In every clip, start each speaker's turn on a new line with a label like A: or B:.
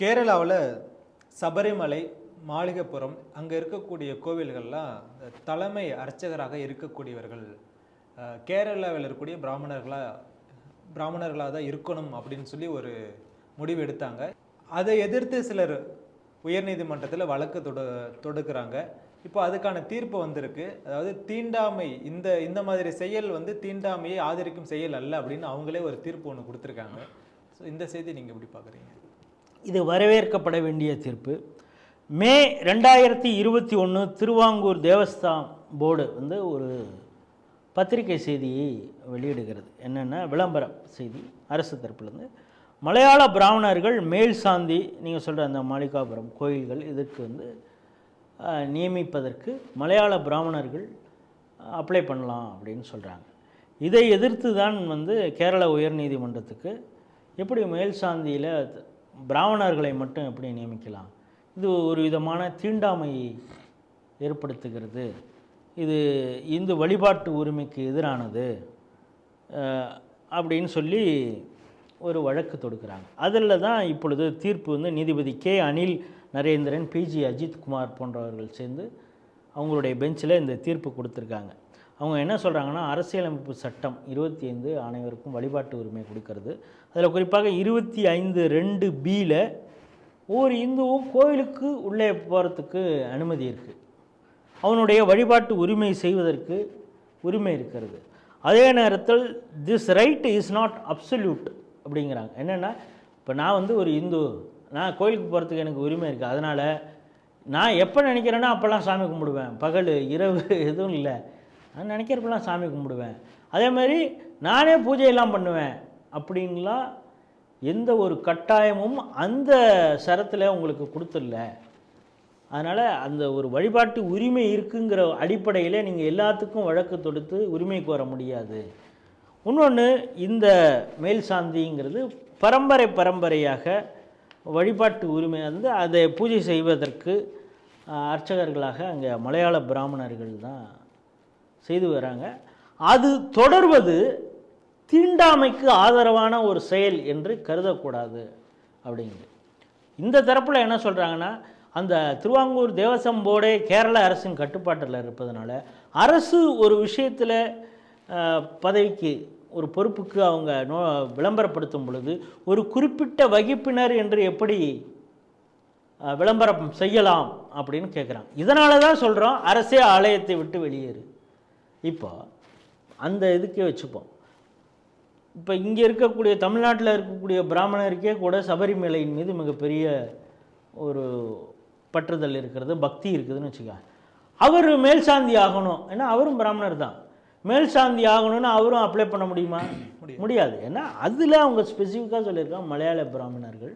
A: கேரளாவில் சபரிமலை மாளிகைப்புறம் அங்கே இருக்கக்கூடிய கோவில்கள்லாம் தலைமை அர்ச்சகராக இருக்கக்கூடியவர்கள். கேரளாவில் இருக்கக்கூடிய பிராமணர்களாக பிராமணர்களாக தான் இருக்கணும் அப்படின்னு சொல்லி ஒரு முடிவு எடுத்தாங்க. அதை எதிர்த்து சிலர் உயர்நீதிமன்றத்தில் வழக்கு தொடு தொடுக்கிறாங்க. இப்போ அதுக்கான தீர்ப்பு வந்திருக்கு. அதாவது தீண்டாமை இந்த இந்த மாதிரி செயல் வந்து தீண்டாமையை ஆதரிக்கும் செயல் அல்ல அப்படின்னு அவங்களே ஒரு தீர்ப்பு ஒன்று கொடுத்துருக்காங்க. ஸோ இந்த செய்தி நீங்கள் எப்படி பார்க்குறீங்க?
B: இது வரவேற்கப்பட வேண்டிய தீர்ப்பு. மே ரெண்டாயிரத்தி இருபத்தி ஒன்று திருவாங்கூர் தேவஸ்தாம் போர்டு வந்து ஒரு பத்திரிகை செய்தியை வெளியிடுகிறது. என்னென்னா விளம்பர செய்தி அரசு தரப்புலேருந்து. மலையாள பிராமணர்கள் மேல் சாந்தி நீங்கள் சொல்கிற அந்த மாளிகாபுரம் கோயில்கள் இதற்கு வந்து நியமிப்பதற்கு மலையாள பிராமணர்கள் அப்ளை பண்ணலாம் அப்படின்னு சொல்கிறாங்க இதை எதிர்த்து தான் வந்து கேரள உயர்நீதிமன்றத்துக்கு எப்படி மேல் சாந்தியில் பிராமணர்களை மட்டும் எப்படி நியமிக்கலாம்? இது ஒரு விதமான தீண்டாமையை ஏற்படுத்துகிறது. இது இந்து வழிபாட்டு உரிமைக்கு எதிரானது அப்படின்னு சொல்லி ஒரு வழக்கு தொடுக்கிறாங்க. அதில் தான் இப்பொழுது தீர்ப்பு வந்து நீதிபதி K. Anil Narendran P G Ajith Kumar போன்றவர்கள் சேர்ந்து அவங்களுடைய பெஞ்சில் இந்த தீர்ப்பு கொடுத்துருக்காங்க. அவங்க என்ன சொல்கிறாங்கன்னா அரசியலமைப்பு சட்டம் இருபத்தி ஐந்து அனைவருக்கும் வழிபாட்டு உரிமை கொடுக்கறது. அதில் குறிப்பாக இருபத்தி ஐந்து ரெண்டு பியில் ஒவ்வொரு இந்துவும் கோயிலுக்கு உள்ளே போகிறதுக்கு அனுமதி இருக்குது அவனுடைய வழிபாட்டு உரிமை செய்வதற்கு உரிமை இருக்கிறது. அதே நேரத்தில் this right is not absolute அப்படிங்கிறாங்க. என்னென்னா இப்போ நான் வந்து ஒரு இந்து நான் கோயிலுக்கு போகிறதுக்கு எனக்கு உரிமை இருக்குது அதனால் நான் எப்போ நினைக்கிறேனோ அப்போல்லாம் சாமி கும்பிடுவேன். பகல் இரவு எதுவும் இல்லை. நான் நினைக்கிறப்பெல்லாம் சாமி கும்பிடுவேன். அதே மாதிரி நானே பூஜையெல்லாம் பண்ணுவேன். அப்படின்லாம் எந்த ஒரு கட்டாயமும் அந்த சரத்தில் உங்களுக்கு கொடுத்துடல. அதனால் அந்த ஒரு வழிபாட்டு உரிமை இருக்குங்கிற அடிப்படையில் நீங்கள் எல்லாத்துக்கும் வழக்கு தொடுத்து உரிமை கோர முடியாது. இன்னொன்று இந்த மேல் சாந்திங்கிறது பரம்பரை பரம்பரையாக வழிபாட்டு உரிமை வந்து அதை பூஜை செய்வதற்கு அர்ச்சகர்களாக அங்கே மலையாள பிராமணர்கள் தான் செய்து வராங்க. அது தொடர்வது தீண்டாமைக்கு ஆதரவான ஒரு செயல் என்று கருதக்கூடாது அப்படிங்குது. இந்த தரப்பில் என்ன சொல்கிறாங்கன்னா அந்த திருவாங்கூர் தேவசம் போர்டே கேரள அரசின் கட்டுப்பாட்டில் இருப்பதனால அரசு ஒரு விஷயத்தில் பதவிக்கு ஒரு பொறுப்புக்கு அவங்க நோ விளம்பரப்படுத்தும் பொழுது ஒரு குறிப்பிட்ட வகுப்பினர் என்று எப்படி விளம்பரம் செய்யலாம் அப்படின்னு கேட்குறாங்க இதனால தான் சொல்கிறோம் அரசே ஆலயத்தை விட்டு வெளியேறு. இப்போ அந்த இதுக்கே வச்சுப்போம். இப்போ இங்கே இருக்கக்கூடிய தமிழ்நாட்டில் இருக்கக்கூடிய பிராமணருக்கே கூட சபரிமலையின் மீது மிகப்பெரிய ஒரு பற்றுதல் இருக்கிறது பக்தி இருக்குதுன்னு வச்சுக்க அவர் மேல் சாந்தி ஆகணும். ஏன்னா அவரும் பிராமணர் தான். மேல் சாந்தி ஆகணும்னு அவரும் அப்ளை பண்ண முடியுமா? முடியாது. ஏன்னா அதில் அவங்க ஸ்பெசிஃபிக்காக சொல்லியிருக்காங்க மலையாள பிராமணர்கள்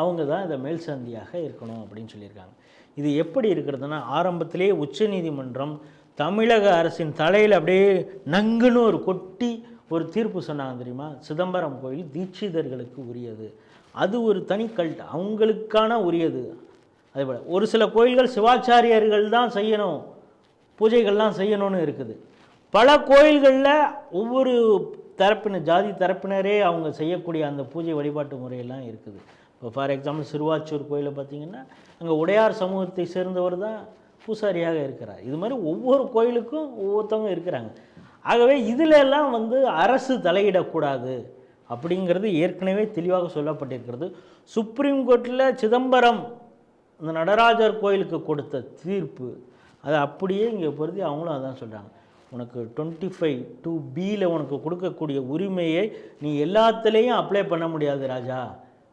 B: அவங்க தான் இதை மேல் சாந்தியாக இருக்கணும் அப்படின்னு சொல்லியிருக்காங்க. இது எப்படி இருக்கிறதுனா ஆரம்பத்திலேயே உச்சநீதிமன்றம் தமிழக அரசின் தலையில் அப்படியே நங்குன்னு ஒரு கொட்டி ஒரு தீர்ப்பு சொன்னாங்க தெரியுமா? சிதம்பரம் கோயில் தீட்சிதர்களுக்கு உரியது. அது ஒரு தனி கல்ட் அவங்களுக்கான உரியது. அதே போல் ஒரு சில கோயில்கள் சிவாச்சாரியர்கள் தான் செய்யணும் பூஜைகள்லாம் செய்யணும்னு இருக்குது. பல கோயில்களில் ஒவ்வொரு தரப்பினர் ஜாதி தரப்பினரே அவங்க செய்யக்கூடிய அந்த பூஜை வழிபாட்டு முறையெல்லாம் இருக்குது. இப்போ ஃபார் எக்ஸாம்பிள் சிறுவாச்சூர் கோயிலை பார்த்தீங்கன்னா அங்கே உடையார் சமூகத்தை சேர்ந்தவர் தான் பூசாரியாக இருக்கிறார். இது மாதிரி ஒவ்வொரு கோயிலுக்கும் ஒவ்வொருத்தவங்க இருக்கிறாங்க. ஆகவே இதில் எல்லாம் வந்து அரசு தலையிடக்கூடாது அப்படிங்கிறது ஏற்கனவே தெளிவாக சொல்லப்பட்டிருக்கிறது. சுப்ரீம் கோர்ட்டில் சிதம்பரம் இந்த நடராஜர் கோயிலுக்கு கொடுத்த தீர்ப்பு அதை அப்படியே இங்கே பொருத்தி அவங்களும் அதான் சொல்கிறாங்க உனக்கு டுவெண்ட்டி ஃபைவ் டூ பியில் உனக்கு கொடுக்கக்கூடிய உரிமையை நீ எல்லாத்துலேயும் அப்ளை பண்ண முடியாது ராஜா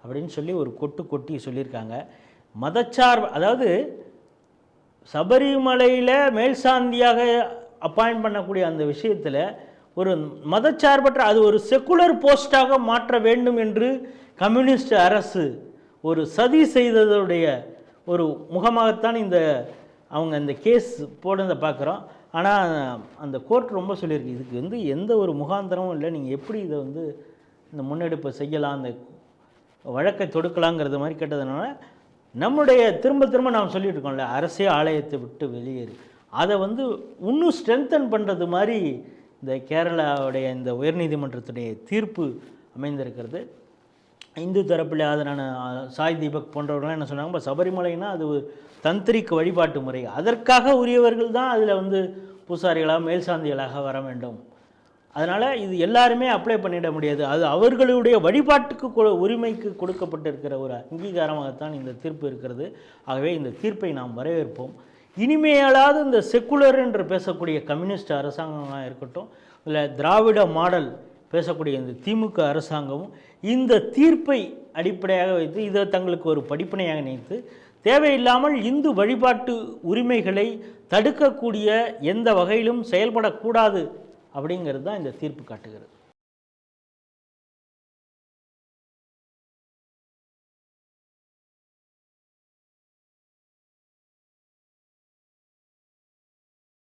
B: அப்படின்னு சொல்லி ஒரு கொட்டு கொட்டி சொல்லியிருக்காங்க. மதச்சார்பு அதாவது சபரிமலையில் மேல் சாந்தியாக அப்பாயிண்ட் பண்ணக்கூடிய அந்த விஷயத்தில் ஒரு மதச்சார்பற்ற அது ஒரு செக்குலர் போஸ்டாக மாற்ற வேண்டும் என்று கம்யூனிஸ்ட் அரசு ஒரு சதி செய்ததுடைய ஒரு முகமாகத்தான் இந்த அவங்க இந்த கேஸ் போடுறத பார்க்குறோம். ஆனால் அந்த கோர்ட் ரொம்ப சொல்லியிருக்கு. இதுக்கு வந்து எந்த ஒரு முகாந்திரமும் இல்லை. நீங்கள் எப்படி இதை வந்து இந்த முன்னெடுப்பை செய்யலாம் அந்த வழக்கை தொடுக்கலாங்கிறது மாதிரி கேட்டதுனால நம்முடைய திரும்ப திரும்ப நாம் சொல்லிட்டு இருக்கோம்ல அரசே ஆலயத்தை விட்டு வெளியேறு. அதை வந்து இன்னும் ஸ்ட்ரென்தன் பண்ணுறது மாதிரி இந்த கேரளாவுடைய இந்த உயர்நீதிமன்றத்துடைய தீர்ப்பு அமைந்திருக்கிறது. இந்து தரப்பில் ஆதரான சாய் தீபக் போன்றவர்கள்லாம் என்ன சொன்னாங்க இப்போ சபரிமலைனா அது தந்திரிக்கு வழிபாட்டு முறை. அதற்காக உரியவர்கள் தான் அதில் வந்து பூசாரிகளாக மேல்சாந்திகளாக வர வேண்டும். அதனால் இது எல்லாருமே அப்ளை பண்ணிட முடியாது. அது அவர்களுடைய வழிபாட்டுக்கு உரிமைக்கு கொடுக்கப்பட்டிருக்கிற ஒரு அங்கீகாரமாகத்தான் இந்த தீர்ப்பு இருக்கிறது. ஆகவே இந்த தீர்ப்பை நாம் வரவேற்போம். இனிமேலாவது இந்த செக்குலர் என்று பேசக்கூடிய கம்யூனிஸ்ட் அரசாங்கமாக இருக்கட்டும் இல்லை திராவிட மாடல் பேசக்கூடிய இந்த திமுக அரசாங்கமும் இந்த தீர்ப்பை அடிப்படையாக வைத்து இதை தங்களுக்கு ஒரு படிப்பினையாக நினைத்து தேவையில்லாமல் இந்து வழிபாட்டு உரிமைகளை தடுக்கக்கூடிய எந்த வகையிலும் செயல்படக்கூடாது அப்படிங்கிறது தான் இந்த தீர்ப்பு காட்டுகிறது.